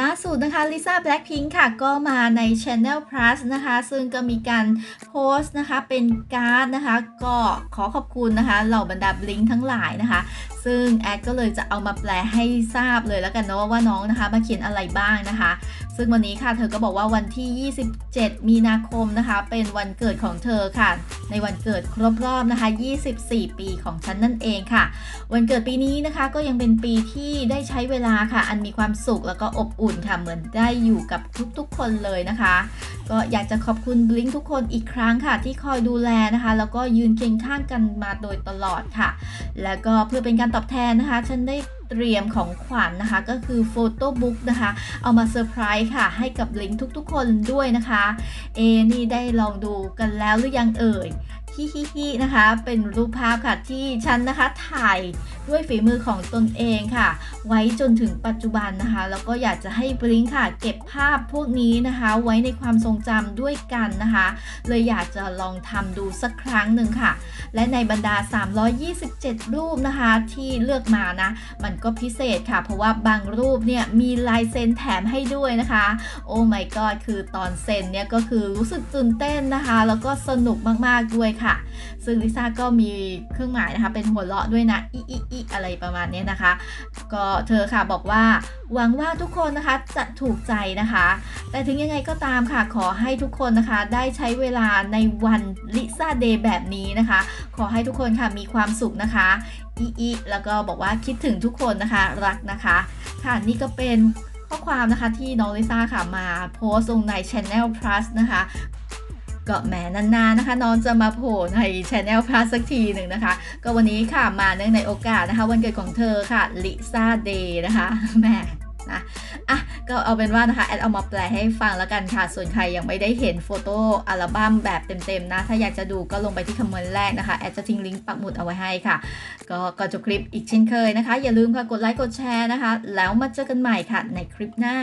ล่าสุดนะคะลิซ่าแบล็กพิงค์ค่ะ ก็มาใน Channel Plus นะคะ ซึ่งก็มีการโพสต์นะคะ เป็นการ์ดนะคะ ก็ขอขอบคุณนะคะ เหล่าบรรดาบลิงทั้งหลายนะคะ ซึ่งแอดก็เลยจะเอามาแปลให้ทราบเลยแล้วกันเนาะว่าน้องนะคะ มาเขียนอะไรบ้างนะคะ ซึ่งวันนี้ค่ะเธอก็บอกว่าวันที่ 27 มีนาคมนะคะ เป็นวันเกิดของเธอค่ะ ในวันเกิดครบรอบนะคะ 24 ปีของฉันนั่นเองค่ะ วันเกิดปีนี้นะคะก็ยังเป็นปีที่ได้ใช้เวลาค่ะ อันมีความสุขแล้วก็อบอุ่นค่ะเหมือนได้อยู่กับทุกๆ คนเลยนะคะ ก็อยากจะขอบคุณบลิงทุกคนอีกครั้งค่ะ ที่คอยดูแลนะคะ แล้วก็ยืนเคียงข้างกันมาโดยตลอดค่ะ แล้วก็เพื่อเป็นการตอบแทนนะคะ ฉันได้เตรียมของขวัญนะคะ ก็คือโฟโต้บุ๊กนะคะ เอามาเซอร์ไพรส์ค่ะ ให้กับลิงทุกๆ คนด้วยนะคะ เอนี่ได้ลองดูกันแล้วหรือยังเอ่ย ฮิฮิฮินะคะ เป็นรูปภาพค่ะที่ฉันนะคะถ่ายด้วยฝีมือของตนเองค่ะ ไว้จนถึงปัจจุบันนะคะ แล้วก็อยากจะให้บลิงค่ะ เก็บภาพพวกนี้นะคะ ไว้ในความทรงจำด้วยกันนะคะ เลยอยากจะลองทำดูสักครั้งหนึ่งค่ะ และในบรรดา 327 รูปนะคะที่เลือกมานะ มันก็พิเศษค่ะ เพราะว่าบางรูปเนี่ยมีลายเซ็นแถมให้ด้วยนะคะ โอ้ my god คือตอนเซ็นเนี่ยก็คือรู้สึกตื่นเต้นนะคะ แล้วก็สนุกมากๆด้วยค่ะซึ่งลิซ่าก็มีเครื่องหมายนะคะ เป็นหัวเราะด้วยนะอีอีอีอะไรประมาณนี้นะคะ ก็เธอค่ะบอกว่าหวังว่าทุกคนนะคะจะถูกใจนะคะ แต่ถึงยังไงก็ตามค่ะขอให้ทุกคนนะคะ ได้ใช้เวลาในวันลิซ่าเดย์แบบนี้นะคะ ขอให้ทุกคนค่ะมีความสุขนะคะอีอีแล้วก็บอกว่าคิดถึงทุกคนนะคะรักนะคะ ค่ะนี่ก็เป็นข้อความนะคะที่น้องลิซ่าค่ะมาโพสต์ลงใน Channel Plus นะคะ ก็แหมนานๆนะคะ น้องจะมาโผล่ใน Channel Plus สักทีหนึ่งนะคะ ก็วันนี้ค่ะมาเนื่องในโอกาสนะคะ วันเกิดของเธอค่ะลิซ่าเดย์นะคะแหมนะอะก็เอาเป็นว่านะคะแอดเอามาแปลให้ฟังแล้วกันค่ะ ส่วนใครยังไม่ได้เห็นโฟโต้อัลบั้มแบบเต็มๆนะ ถ้าอยากจะดูก็ลงไปที่คอมเมนต์แรกนะคะ แอดจะทิ้งลิงก์ปักหมุดเอาไว้ให้ค่ะ ก็ก่อนจบคลิปอีกเช่นเคยนะคะ อย่าลืมค่ะกดไลค์กดแชร์นะคะ แล้วมาเจอกันใหม่ค่ะในคลิปหน้า